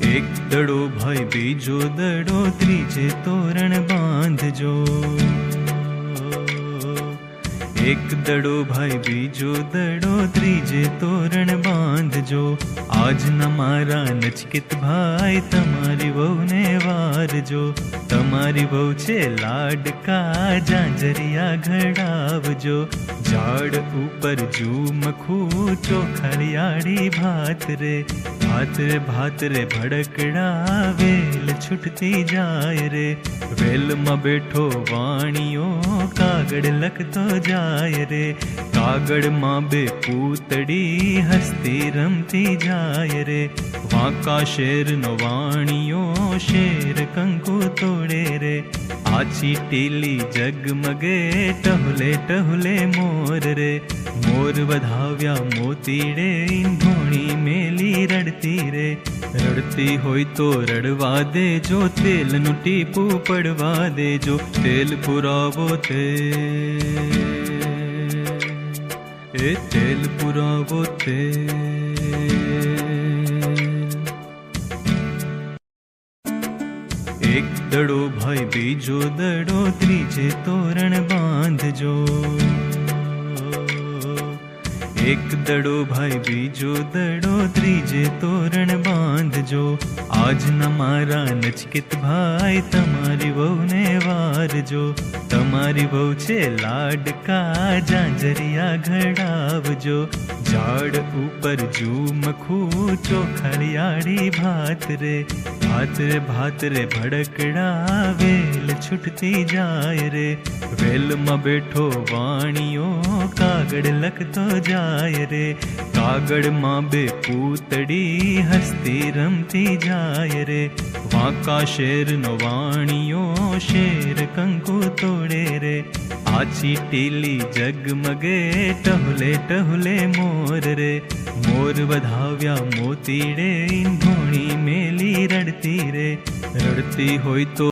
એક દડો ભાઈ બીજો દડો ત્રીજે તોરણ બાંધજો. એક દડો ભાઈ બીજો દડો ત્રીજે તોરણ બાંધજો આજના મારા નચકિત ભાઈ તમારી વહુને વારજો તમારી વહુ છે લાડકા જાંજરિયા ઘડાવજો ઝાડ ઉપર ઝૂમખું ચોખરિયાળી ભાત રે ભાત રે ભાત રે ભડકડા વેલ છૂટતી જાય રે વેલમાં બેઠો વાણીઓ કાગળ લખતો જાય રે કાગળમાં બે પૂતડી હસતી રમતી જાય રે વાંકા શેરનો વાણીઓ શેર કંકુ તોડે રે આછી ટીલી જગમગે ટહુલે ટહુલે મોર રે મોર વધાવ્યા મોતીડે ધોણી મેલી રડતી રે રડતી હોય તો રડવા દેજો તેલનું ટીપું પડવા દેજો તેલ પુરાવો તે એ તેલ પુરાવો તે એક દડો ભાઈ બીજો દડો ત્રીજે તોરણ બાંધજો એક દડો ભાઈ બીજો દડો ત્રીજે તોરણ બાંધજો આજના મારા નચકિત ભાઈ તમારી વહુને વારજો તમારી વહુ છે લાડકા જાંજરિયા ઘડાવજો ઝાડ ઉપર ઝૂમખું ચોખરિયાળી ભાત રે ભાત રે ભાત રે ભડકડા વેલ છૂટતી જાય રે વેલમાં બેઠો વાણીઓ કાગળ લખતો જાય રે કાગળમાં બે પૂતડી હસતી રમતી જાય રે વાંકા શેરનો વાણીઓ શેર કંકુ તોડે રે આછી ટીલી જગમગે ટહુલે ટહુલે મોર રે મોર વધાવ્યા મોતીડે ધોણી મેલી રડતી રે રડતી હોય તો